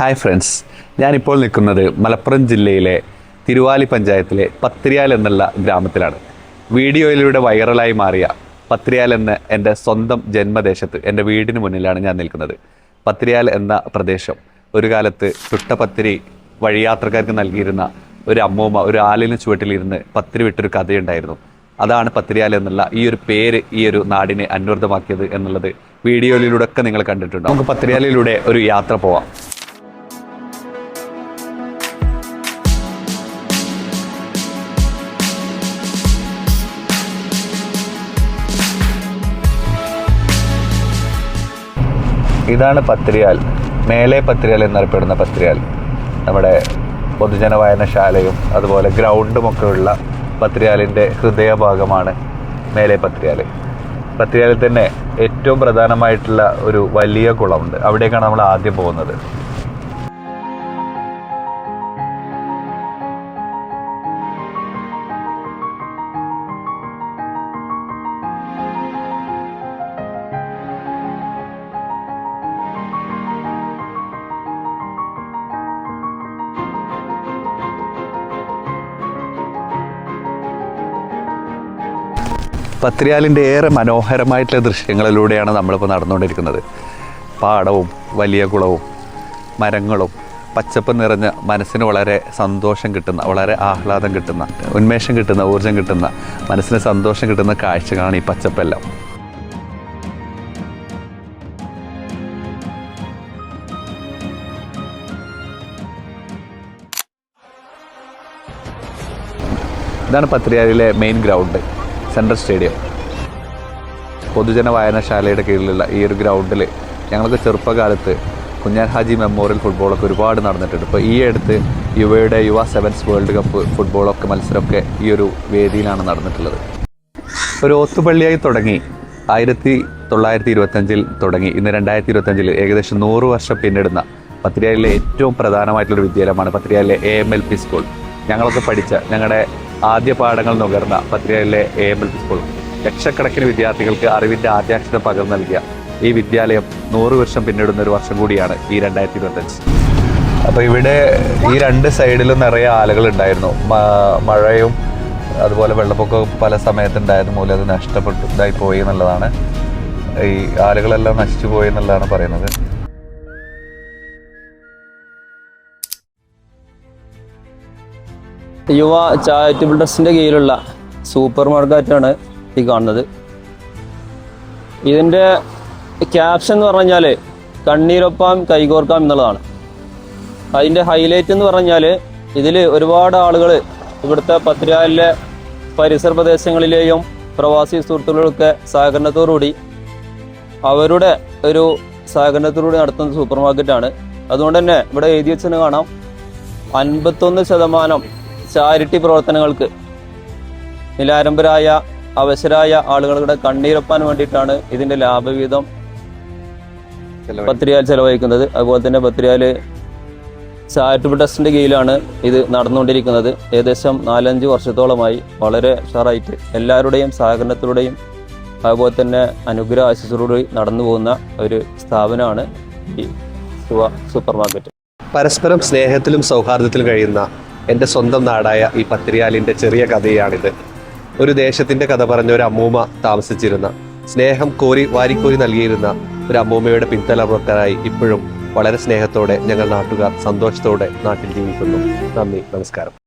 Hi friends ഞാനിപ്പോൾ നിൽക്കുന്നത് മലപ്പുറം ജില്ലയിലെ തിരുവാലി പഞ്ചായത്തിലെ പത്രിയാൽ എന്നുള്ള ഗ്രാമത്തിലാണ്. വീഡിയോയിലൂടെ വൈറലായി മാറിയ പത്രിയാൽ എന്ന എന്റെ സ്വന്തം ജന്മദേശത്ത് എന്റെ വീടിന് മുന്നിലാണ് ഞാൻ നിൽക്കുന്നത്. പത്രിയാൽ എന്ന പ്രദേശം ഒരു കാലത്ത് ചുട്ടപത്തിരി വഴിയാത്രക്കാർക്ക് നൽകിയിരുന്ന ഒരു അമ്മൂമ്മ ഒരു ആലിന് ചുവട്ടിലിരുന്ന് പത്തിരി വിട്ടൊരു കഥയുണ്ടായിരുന്നു. അതാണ് പത്രിയാൽ എന്നുള്ള ഈ ഒരു പേര് ഈ ഒരു നാടിനെ അന്വർത്ഥമാക്കിയത് എന്നുള്ളത് വീഡിയോയിലൂടെ ഒക്കെ നിങ്ങൾ കണ്ടിട്ടുണ്ട് നമുക്ക് പത്രിയാലിലൂടെ ഒരു യാത്ര പോവാം. ഇതാണ് പത്രിയാൽ. മേലെ പത്രിയാൽ എന്നറിയപ്പെടുന്ന പത്രിയാൽ. നമ്മുടെ പൊതുജന വായനശാലയും അതുപോലെ ഗ്രൗണ്ടും ഒക്കെ ഉള്ള പത്രിയാലിന്റെ ഹൃദയഭാഗമാണ് മേലെ പത്രിയാൽ. പത്രിയാലിൽ തന്നെ ഏറ്റവും പ്രധാനമായിട്ടുള്ള ഒരു വലിയ കുളമുണ്ട്. അവിടേക്കാണ് നമ്മൾ ആദ്യം പോകുന്നത്. പത്രിയാലിന്റെ ഏറെ മനോഹരമായിട്ടുള്ള ദൃശ്യങ്ങളിലൂടെയാണ് നമ്മളിപ്പോൾ നടന്നുകൊണ്ടിരിക്കുന്നത്. പാടവും വലിയ കുളവും മരങ്ങളും പച്ചപ്പ് നിറഞ്ഞ മനസ്സിന് വളരെ സന്തോഷം കിട്ടുന്ന വളരെ ആഹ്ലാദം കിട്ടുന്ന ഉന്മേഷം കിട്ടുന്ന ഊർജം കിട്ടുന്ന മനസ്സിന് സന്തോഷം കിട്ടുന്ന കാഴ്ചകളാണ് ഈ പച്ചപ്പെല്ലാം. ഇതാണ് പത്രിയാലിലെ മെയിൻ ഗ്രൗണ്ട് സെൻട്രൽ സ്റ്റേഡിയം. പൊതുജന വായനശാലയുടെ കീഴിലുള്ള ഈ ഒരു ഗ്രൗണ്ടിൽ ഞങ്ങൾക്ക് ചെറുപ്പകാലത്ത് കുഞ്ഞാൻ ഹാജി മെമ്മോറിയൽ ഫുട്ബോളൊക്കെ ഒരുപാട് നടന്നിട്ടുണ്ട്. ഇപ്പോൾ ഈ അടുത്ത് യുവയുടെ യുവ സെവൻസ് വേൾഡ് കപ്പ് ഫുട്ബോളൊക്കെ മത്സരമൊക്കെ ഈ ഒരു വേദിയിലാണ് നടന്നിട്ടുള്ളത്. ഒരു ഓത്തുപള്ളിയായി തുടങ്ങി. ആയിരത്തി തൊള്ളായിരത്തി ഇരുപത്തഞ്ചിൽ തുടങ്ങി. ഇന്ന് രണ്ടായിരത്തി ഇരുപത്തഞ്ചിൽ ഏകദേശം നൂറ് വർഷം പിന്നിടുന്ന പത്രികയിലെ ഏറ്റവും പ്രധാനമായിട്ടുള്ള വിദ്യാലയമാണ് പത്രികയിലെ A M L P school. ഞങ്ങളൊക്കെ പഠിച്ച ഞങ്ങളുടെ ആദ്യ പാഠങ്ങൾ നുകർന്ന പത്രികയിലെ എൽ സ്കൂൾ ലക്ഷക്കണക്കിന് വിദ്യാർത്ഥികൾക്ക് അറിവിന്റെ ആദ്യാക്ഷരം പകർന്നു നൽകിയ ഈ വിദ്യാലയം നൂറ് വർഷം പിന്നിടുന്ന ഒരു വർഷം കൂടിയാണ് ഈ രണ്ടായിരത്തി ഇരുപത്തഞ്ച് അപ്പോൾ ഇവിടെ ഈ രണ്ട് സൈഡിലും നിറയെ ആളുകൾ ഉണ്ടായിരുന്നു. മഴയും അതുപോലെ വെള്ളപ്പൊക്കവും പല സമയത്തുണ്ടായത് മൂലം അത് നഷ്ടപ്പെട്ടു ഇതായി പോയി എന്നുള്ളതാണ്. ഈ ആളുകളെല്ലാം നശിച്ചു പോയി എന്നുള്ളതാണ് പറയുന്നത്. യുവ ചാരിറ്റബിൾ ട്രസ്റ്റിന്റെ കീഴിലുള്ള സൂപ്പർ മാർക്കറ്റാണ് ഈ കാണുന്നത്. ഇതിന്റെ ക്യാപ്ഷൻ എന്ന് പറഞ്ഞാൽ കണ്ണീരൊപ്പാം കൈകോർക്കാം എന്നുള്ളതാണ്. അതിന്റെ ഹൈലൈറ്റ് എന്ന് പറഞ്ഞാൽ ഇതിൽ ഒരുപാട് ആളുകൾ ഇവിടുത്തെ പത്തിരാലിലെ പരിസര പ്രദേശങ്ങളിലെയും പ്രവാസി സുഹൃത്തുക്കളൊക്കെ സഹകരണത്തോടുകൂടി അവരുടെ ഒരു സഹകരണത്തോടുകൂടി നടത്തുന്ന സൂപ്പർ മാർക്കറ്റാണ് അതുകൊണ്ട് തന്നെ ഇവിടെ എഴുതി വെച്ചെന്ന് കാണാം. അൻപത്തൊന്ന് ശതമാനം ചാരിറ്റി പ്രവർത്തനങ്ങൾക്ക് നിലാരംഭരായ അവശരായ ആളുകളുടെ കണ്ണീരൊപ്പാൻ വേണ്ടിയിട്ടാണ് ഇതിന്റെ ലാഭവിഹിതം പത്രിയാൽ ചെലവഴിക്കുന്നത്. അതുപോലെ തന്നെ പത്രിയാൽ ചാരിറ്റബിൾ ട്രസ്റ്റിന്റെ കീഴിലാണ് ഇത് നടന്നുകൊണ്ടിരിക്കുന്നത്. ഏകദേശം നാലഞ്ച് വർഷത്തോളമായി വളരെ ഉഷാറായിട്ട് എല്ലാവരുടെയും സഹകരണത്തിലൂടെയും അതുപോലെ തന്നെ അനുഗ്രഹ ആശിസിലൂടെ നടന്നു പോകുന്ന ഒരു സ്ഥാപനമാണ് ഈ സൂപ്പർ മാർക്കറ്റ് പരസ്പരം സ്നേഹത്തിലും സൗഹാർദ്ദത്തിലും കഴിയുന്ന എന്റെ സ്വന്തം നാടായ ഈ പത്തിരിയാലിന്റെ ചെറിയ കഥയാണിത്. ഒരു ദേശത്തിന്റെ കഥ പറഞ്ഞ ഒരു അമ്മൂമ്മ താമസിച്ചിരുന്ന സ്നേഹം കോരി വാരിക്കോരി നൽകിയിരുന്ന ഒരു അമ്മൂമ്മയുടെ പിൻതലമുറക്കാരായി ഇപ്പോഴും വളരെ സ്നേഹത്തോടെ ഞങ്ങൾ നാട്ടുകാർ സന്തോഷത്തോടെ നാട്ടിൽ ജീവിക്കുന്നു. നന്ദി നമസ്കാരം.